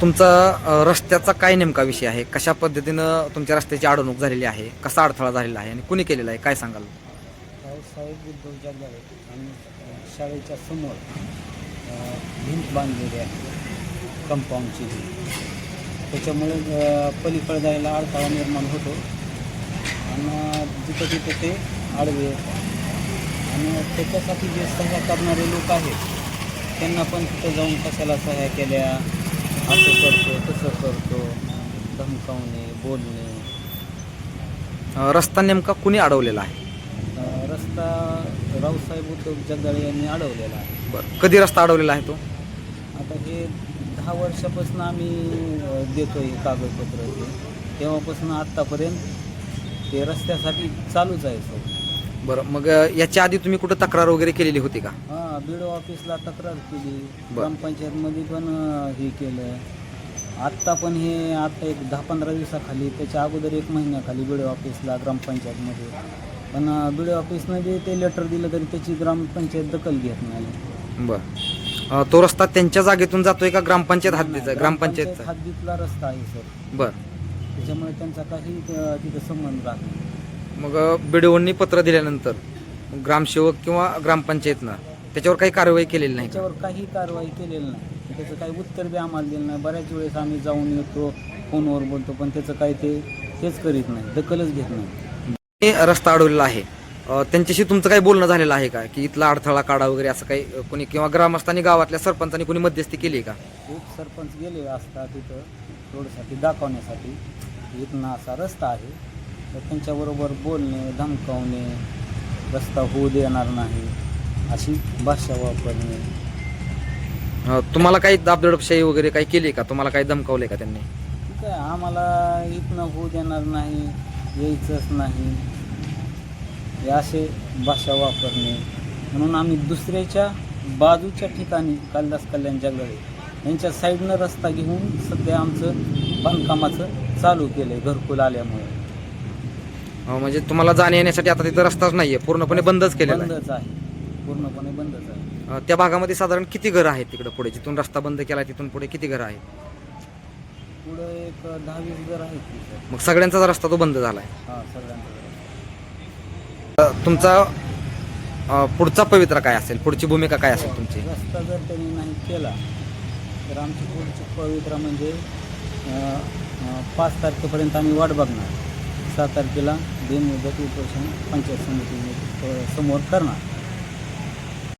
तुमचा रस्त्याचा काय नेमका विषय आहे? कशा पद्धतीनं तुमच्या रस्त्याची अडवणूक झालेली आहे? कसा अडथळा झालेला आहे आणि कुणी केलेला आहे? काय सांगाल? साहेब आणि शाळेच्या समोर भिंत बांधलेली आहे. कंपाऊंडची त्याच्यामुळे पलीकडे जायला अडथळा निर्माण होतो. आणि जिथं तिथं ते आडवे आणि त्याच्यासाठी जे सह्या करणारे लोक आहेत त्यांना पण तिथं जाऊन कशाला सह्या केल्या? असं करतो तसं करतो धमकावणे बोलणे. रस्ता नेमका कुणी अडवलेला आहे? रस्ता रावसाहेब उद्धव जगदाळे यांनी अडवलेला आहे. बरं कधी रस्ता अडवलेला आहे तो? आता हे दहा वर्षापासून आम्ही अ, देतो हे कागदपत्र ते. तेव्हापासून आत्तापर्यंत ते रस्त्यासाठी चालूच आहे सर बरं मग याच्या आधी तुम्ही कुठं तक्रार वगैरे केलेली होती का? हां बी ऑफिसला तक्रार केली. बरं. ग्रामपंचायतमध्ये पण अ, हे केलं. आत्ता पण हे आता एक दहा पंधरा दिवसाखाली त्याच्या अगोदर एक महिन्याखाली बी ऑफिसला ग्रामपंचायतमध्ये. पण बी ऑफिसमध्ये ते लेटर दिलं तरी त्याची ग्रामपंचायत दखल घेत नाही. बरं. अ, तो रस्ता त्यांच्या जागेतून जातोय का ग्रामपंचायत हद्दीचा? ग्रामपंचायतचा. हद्दीतला रस्ता आहे सर. बरं. त्याच्यामुळे त्यांचा काही अ, तिथं संबंध राहत नाही. मग बिडवणनी पत्र दिल्यानंतर ग्रामसेवक किंवा ग्रामपंचायतनं त्याच्यावर काही कारवाई केलेली नाही? त्याच्यावर काही कारवाई केलेली नाही. त्याचं काही उत्तर बी आम्हाला दिलं नाही. बऱ्याच वेळेस आम्ही जाऊन येतो फोनवर बोलतो पण त्याचं काही ते तेच करीत नाही दखलच घेत नाही. हे रस्ता अडवलेला आहे. अ, त्यांच्याशी तुमचं काही बोलणं झालेलं आहे का? की इथला अडथळा काढा वगैरे असं काही अ, कोणी किंवा ग्रामस्थांनी गावातल्या सरपंचांनी कोणी मध्यस्थी केली आहे का? एक सरपंच गेले असता तिथं रोडसाठी दाखवण्यासाठी. इथनं असा रस्ता आहे. त्यांच्याबरोबर बोलणे धमकावणे रस्ता होऊ देणार नाही अशी भाषा वापरणे. अ, तुम्हाला काही दाबदडपशाही वगैरे काही केली का? तुम्हाला काही धमकावले का त्यांनी? ठीक आहे आम्हाला इथनं होऊ देणार नाही यायचंच नाही. हे असे भाषा वापरणे. म्हणून आम्ही दुसऱ्याच्या बाजूच्या ठिकाणी कालिदास कल्याण जगदळे यांच्या साईडनं रस्ता घेऊन सध्या आमचं बांधकामाचं चालू केलं आहे घरकुल आल्यामुळे. म्हणजे तुम्हाला जाण्या येण्यासाठी आता तिथं रस्ताच नाहीये. पूर्णपणे बंदच केलेला आहे. बंदच आहे. पूर्णपणे बंदच आहे. अ, त्या भागामध्ये साधारण किती घरं आहेत तिकडे पुढे? जिथून रस्ता बंद केला तिथून पुढे किती घरं आहेत? पुढं एक दहा वीस घर आहेत मग सगळ्यांचाच रस्ता तो बंद झाला आहे हां सगळ्यांचं घर. तुमचा अ, पुढचा पवित्रा काय असेल? पुढची भूमिका काय असेल तुमची? रस्ता जर त्यांनी नाही केला तर आमची पुढची पवित्रा म्हणजे अं, अं, पाच तारखेपर्यंत आम्ही वाट बघणार. सहा तारखेला बिनमुदत उपोषण पंचायत समिती समोर करणार.